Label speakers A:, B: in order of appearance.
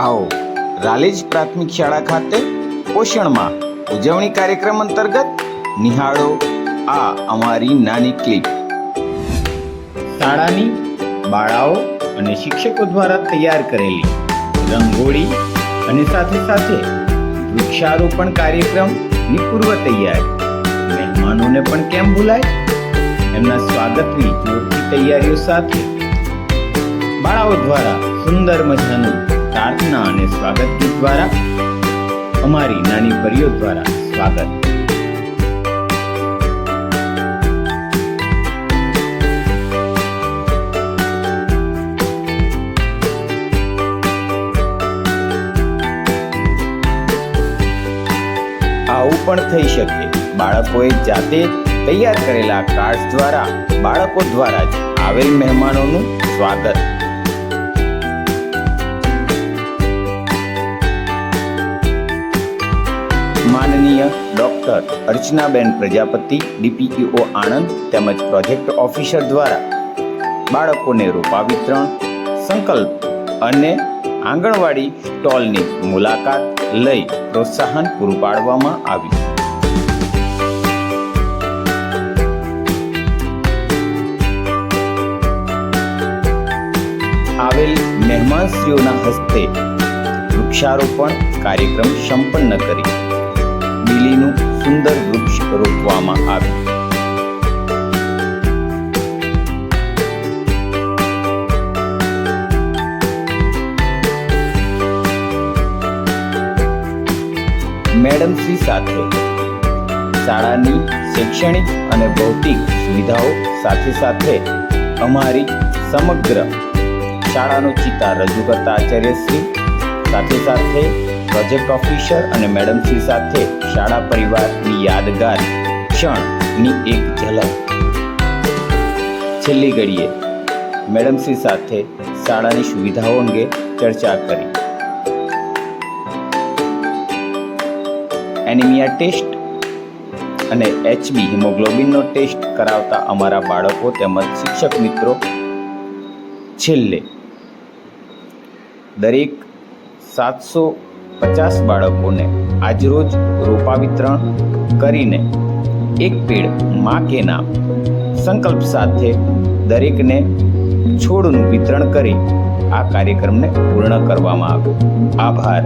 A: આવો, રાલેજ પ્રાથમિક શાળા ખાતે પોષણમાં ઉજવણી કાર્યક્રમ અંતર્ગત નિહાળો આ અમારી નાની ક્લિપ. શાળાની બાળાઓ અને શિક્ષકો દ્વારા તૈયાર કરેલી રંગોળી અને સાથે સાથે વૃક્ષારોપણ કાર્યક્રમની પૂર્વ તૈયારી. મહેમાનોને પણ કેમ ભૂલાય? એમના સ્વાગતની જોરથી તૈયારીઓ સાથે બાળાઓ દ્વારા સુંદર મજાનું પ્રાર્થના અને સ્વાગત ગીત દ્વારા, અમારી નાની પરીઓ દ્વારા સ્વાગત. આવું પણ થઈ શકે. બાળકોએ જાતે તૈયાર કરેલા કાર્ડ્સ દ્વારા, બાળકો દ્વારા જ આવેલ મહેમાનોનું સ્વાગત. માનનીય ડોક્ટર અર્ચનાબેન પ્રજાપતિ ડીપીઈઓ આણંદ તેમજ પ્રોજેક્ટ ઓફિસર દ્વારા બાળકોને રૂપા વિતરણ સંકલ્પ અને આંગણવાડી સ્ટોલની મુલાકાત લઈ પ્રોત્સાહન પૂરું પાડવામાં આવ્યું. આવેલ મહેમાનશ્રીઓના હસ્તે વૃક્ષારોપણ કાર્યક્રમ સંપન્ન કરી બીલીનું સુંદર વૃક્ષ રોપવામાં આવે. મેડમ શ્રી સાથે શાળાની શૈક્ષણિક અને ભૌતિક સુવિધાઓ સાથે સાથે અમારી સમગ્ર શાળાનો ચિતાર રજૂ કરતા આચાર્યશ્રી સાથે સાથે પ્રોજેક્ટ ઓફિસર અને મેડમ શ્રી સાથે શાળા પરિવારની યાદગાર ક્ષણની એક ઝલક. છેલ્લી ઘડીએ મેડમ શ્રી સાથે શાળાની સુવિધાઓ અંગે ચર્ચા કરી. એનિમિયા ટેસ્ટ અને એચબી હિમોગ્લોબિનનો ટેસ્ટ કરાવતા અમારા બાળકો તેમજ શિક્ષક મિત્રો છેલ્લે દરેક સાતસો પચાસ બાળકોને આજરોજ રોપા વિતરણ કરીને એક પેડ માકેના સંકલ્પ સાથે દરેકને છોડનું વિતરણ કરી આ કાર્યક્રમને પૂર્ણ કરવામાં આવ્યો. આભાર.